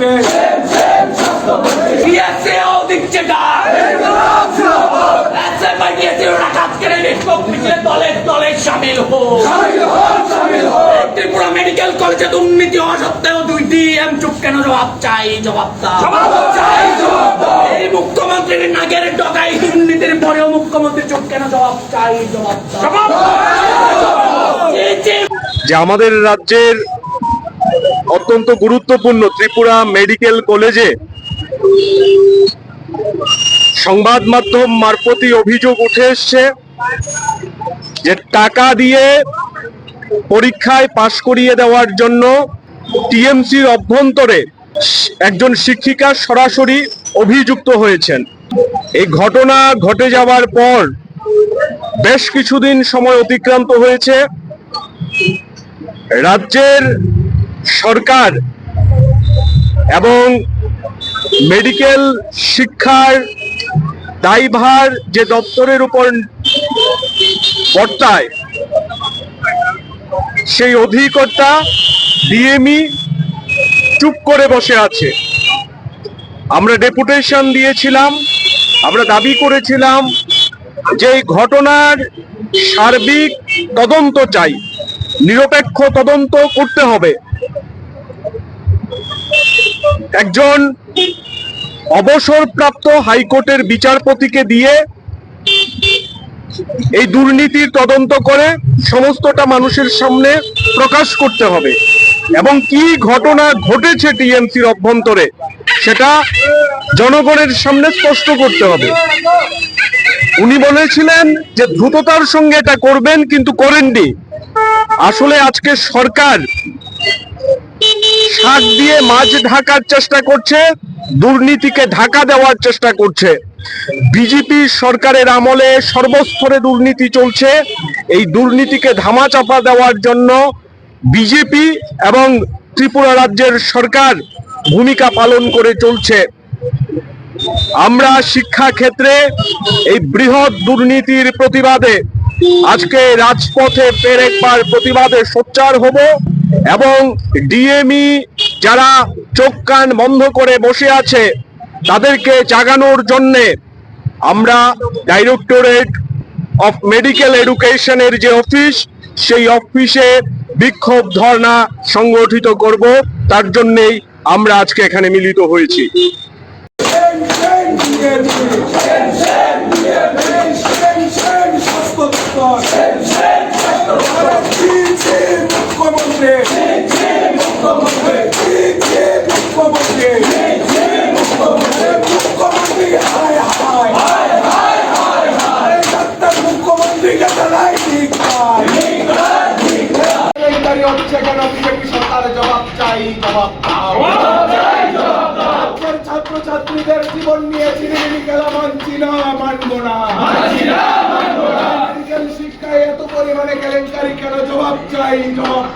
করবে। বিএসএও দিচ্ছে দলের দুর্নীতি হওয়া সত্ত্বেও দুই ডিএম চুপ কেন? জবাব চাই জবাব চাই এই মুখ্যমন্ত্রীর নাগের দুর্নীতির পরেও মুখ্যমন্ত্রী চুপ কেন? জবাব চাই জবাব যে আমাদের রাজ্যের অত্যন্ত গুরুত্বপূর্ণ ত্রিপুরা মেডিকেল কলেজে সংবাদ মাধ্যম মারফতই অভিযোগ উঠে এসছে যে টাকা দিয়ে পরীক্ষায় পাশ করিয়ে দেওয়ার জন্য টিএমসির অভ্যন্তরে একজন শিক্ষিকা সরাসরি অভিযুক্ত হয়েছেন। এই ঘটনা ঘটে যাওয়ার পর বেশ কিছুদিন সময় অতিক্রান্ত হয়েছে। রাজ্যের সরকার এবং মেডিকেল শিক্ষার দায়ভার যে দপ্তরের উপর বর্তায়, সেই অধিকর্তা ডিএমই চুপ করে বসে আছে। আমরা ডেপুটেশন দিয়েছিলাম, আমরা দাবি করেছিলাম যে ঘটনার সার্বিক তদন্ত চাই। নিরপেক্ষ তদন্ত করতে হবে। একজন অবসরপ্রাপ্ত হাইকোর্টের বিচারপতিকে দিয়ে এই দুর্নীতির তদন্ত করে সমস্তটা মানুষের সামনে প্রকাশ করতে হবে। এবং কি ঘটনা ঘটেছে টিএমসির অভ্যন্তরে, সেটা জনগণের সামনে স্পষ্ট করতে হবে। উনি বলেছিলেন যে, দ্রুততার সঙ্গে এটা করবেন, কিন্তু করেননি। আসলে আজকে সরকার শাক দিয়ে মাছ ঢাকার চেষ্টা করছে, দুর্নীতিকে ঢাকা দেওয়ার চেষ্টা করছে। বিজেপি সরকারের আমলে সর্বস্তরে দুর্নীতি চলছে। এই দুর্নীতিকে ধামাচাপা দেওয়ার জন্য বিজেপি এবং ত্রিপুরা রাজ্যের সরকার ভূমিকা পালন করে চলছে। আমরা শিক্ষা ক্ষেত্রে এই বৃহৎ দুর্নীতির প্রতিবাদে আজকে রাজপথে ফের একবার প্রতিবাদে সোচ্চার হব এবং ডিএমই যারা চোখ কান বন্ধ করে বসে আছে, তাদেরকে জাগানোর জন্যে আমরা ডাইরেক্টরেট অফ মেডিকেল এডুকেশনের যে অফিস, সেই অফিসে বিক্ষোভ ধর্ণা সংগঠিত করব। তার জন্যেই আমরা আজকে এখানে মিলিত হয়েছি। কেন বিজেপি জবাব চাই, জবাব দাও। রাজ্যের ছাত্রছাত্রীদের জীবন নিয়ে চিনিমিনি খেলা মানছি না, মানবো না। শিক্ষায় এত পরিমাণে কেলেঙ্কারি কেন? জবাব চাই, জবাব